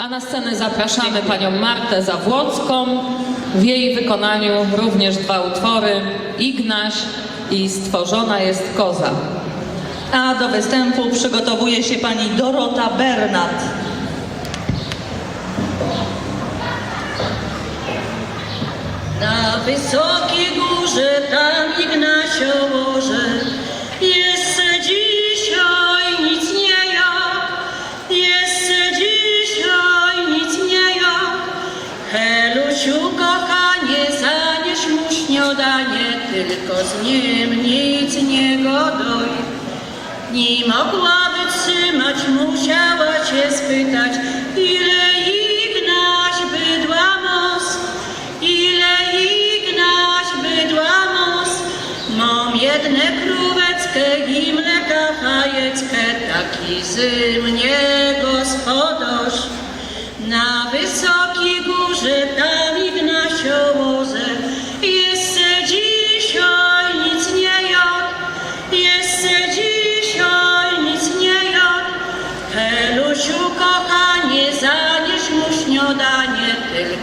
A na scenę zapraszamy panią Martę Zawłocką. W jej wykonaniu również dwa utwory Ignaś i Stworzona jest koza. A do występu przygotowuje się pani Dorota Bernat. Na wysokiej górze, tam Ignaciołoże, tylko z nim nic nie goduj. Nie mogła wytrzymać, musiała się spytać, ile Ignaś bydła nos, ile Ignaś bydła nos. Mam jedne króweckę i mleka fajeckę, taki z mnie gospodarz. Na wysokiej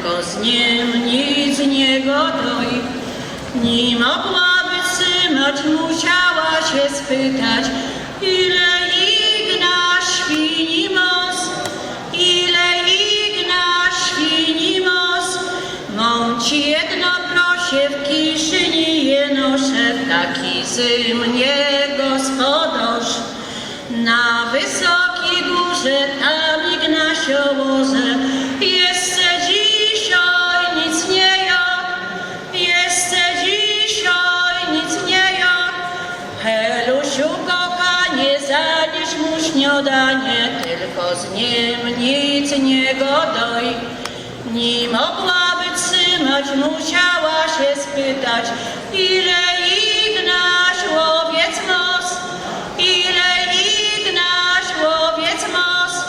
tylko z nim nic nie gotuj. Nie mogła wytrzymać, musiała się spytać, ile Ignaś świni mos, ile Ignaś świni mos. Mam ci jedno prosie, w kieszeni je noszę, taki z mnie gospodarz. Na wysokiej górze, tam Ignaciołoże, śniadanie, tylko z nim nic nie goduj. Nie mogła wytrzymać, musiała się spytać, ile Ignaś łowiec nos, ile Ignaś łowiec most.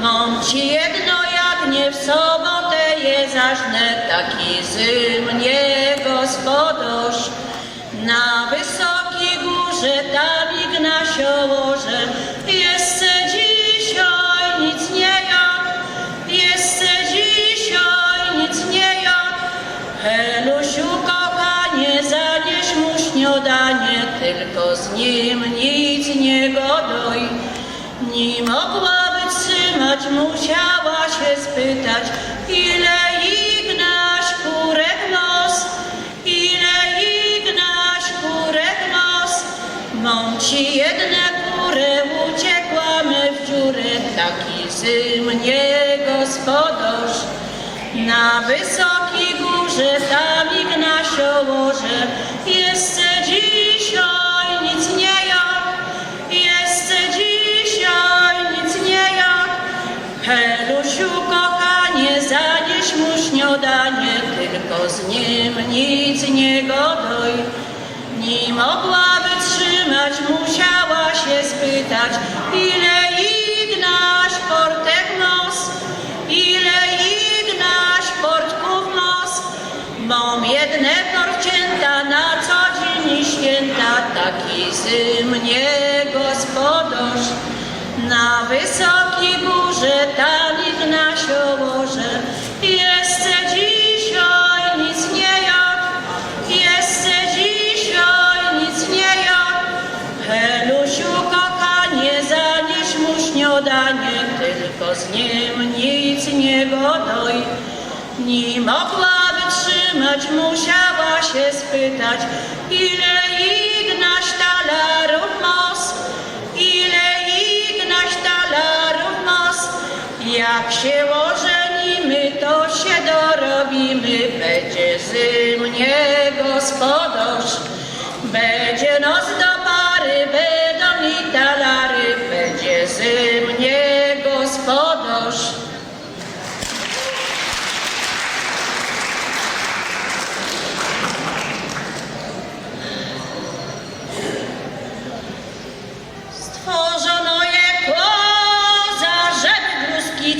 Mam ci jedno, jak nie w sobotę je zażnę, taki z mnie gospodarz. Na wysokiej górze, tam Ignaciołoże, tylko z nim nic nie goduj. Nie mogła wytrzymać, musiała się spytać, ile Ignaś kurek nos, ile Ignaś kurek nos. Mam ci jedne kurę, uciekłamy w dziurę, taki z mnie gospodarz. Na wysokiej górze, tam Ignaciołoże, jest se dzisiaj z nim nic nie goduj. Nie mogła wytrzymać, musiała się spytać, ile Ignaś portek nos, ile Ignaś portków nos. Mam jedne porcięta na co dzień i święta, taki z mnie gospodarz. Na wysokiej nic nie goduj. Nie mogła wytrzymać, musiała się spytać, ile Ignaś talarów nos, ile Ignaś talarów nos. Jak się ożenimy, to się dorobimy, będzie z mnie gospodarz.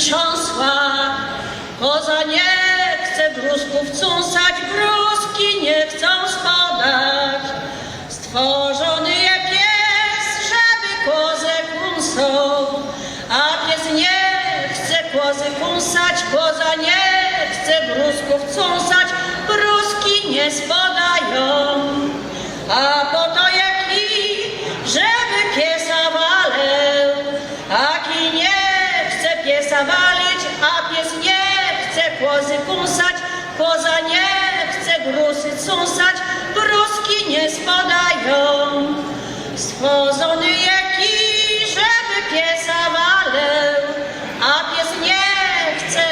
trząsła. Koza nie chce brusków cąsać, bruski nie chcą spadać. Stworzony je pies, żeby kozę kąsał, a pies nie chce kozy kąsać, koza nie chce brusków cąsać, bruski nie spadają. A potem chce piesa walić, a pies nie chce kozy kąsać, koza nie chce grusy cąsać, bruski nie spodają. Stworzony jaki, żeby piesa walał, a pies nie chce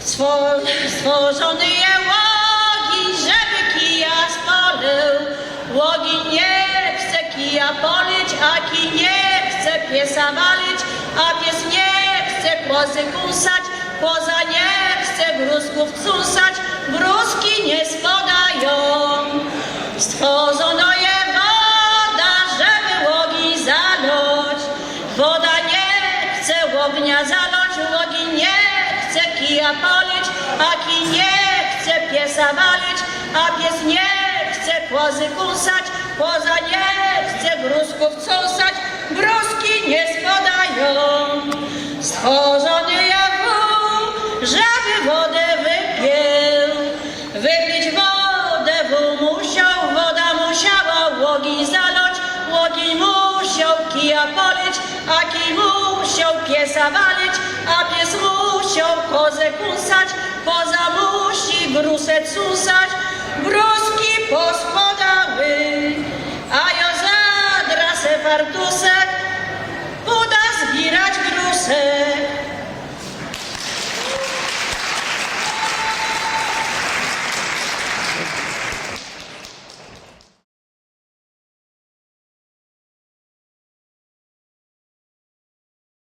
Stwo- Stworzony je łogi, żeby kija spalił. Łogi nie chce kija polić, a kij nie chce piesa walić, a pies nie chce kozy kąsać, koza nie chce brusków cusać, bruski nie spodają. Stworzono je woda, żeby łogi zalać. Woda nie chce ognia zalać, łogi nie chce kija polić, a kij nie chce piesa walić, a pies nie chce kozy kąsać, koza nie chce brusków cąsać, bruski nie spadają. Stworzony jak wół, żeby wodę wypił. Wypić wodę wół musiał, woda musiała łogi zalać, łogi musiał kija polić, a kij musiał piesa walić, a pies musiał kozę kąsać, koza musi grusę cusać, bruski pospadały, a jo zadra se fartusek, ser